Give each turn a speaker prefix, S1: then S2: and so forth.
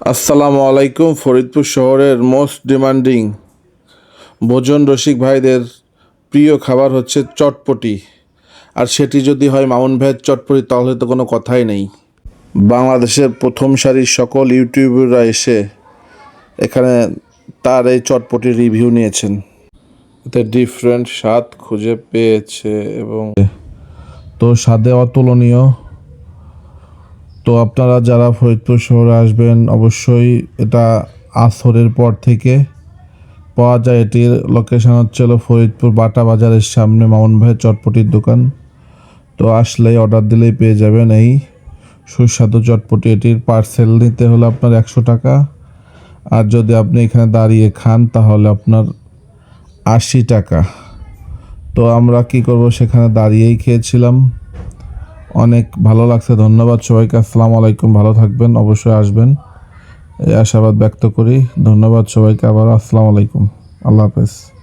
S1: আসসালামু আলাইকুম, ফরিদপুর শহরের মোস্ট ডিমান্ডিং ভোজন রসিক ভাইদের প্রিয় খাবার হচ্ছে চটপটি। আর সেটি যদি হয় মামুন ভেজ চটপটি, তাহলে তো কোনো কথাই নেই। বাংলাদেশের প্রথম সারির সকল ইউটিউবাররা এসে এখানে তার এই চটপটির রিভিউ নিয়েছেন। এতে ডিফারেন্ট স্বাদ খুঁজে পেয়েছে এবং তো স্বাদে অতুলনীয় তো আপনারা যারা ফরিদপুর শহরে আসবেন, অবশ্যই এটা আসরের পর থেকে পাওয়া যায়। এটির লোকেশান হচ্ছে হলো ফরিদপুর বাটা বাজারের সামনে মামুন ভাই চটপটির দোকান। তো আসলেই অর্ডার দিলেই পেয়ে যাবেন এই সুস্বাদু চটপটি। এটির পার্সেল নিতে হলে আপনার একশো টাকা। আর যদি আপনি এখানে দাঁড়িয়ে খান, তাহলে আপনার আশি টাকা। তো আমরা কি করব, সেখানে দাঁড়িয়েই খেয়েছিলাম। অনেক ভালো লাগছে, ধন্যবাদ সবাইকে, আসসালাম আলাইকুম, ভালো থাকবেন, অবশ্যই আসবেন। এই আশাবাদ ব্যক্ত করি, ধন্যবাদ সবাইকে আবার আসসালামু আলাইকুম, আল্লাহ হাফেজ।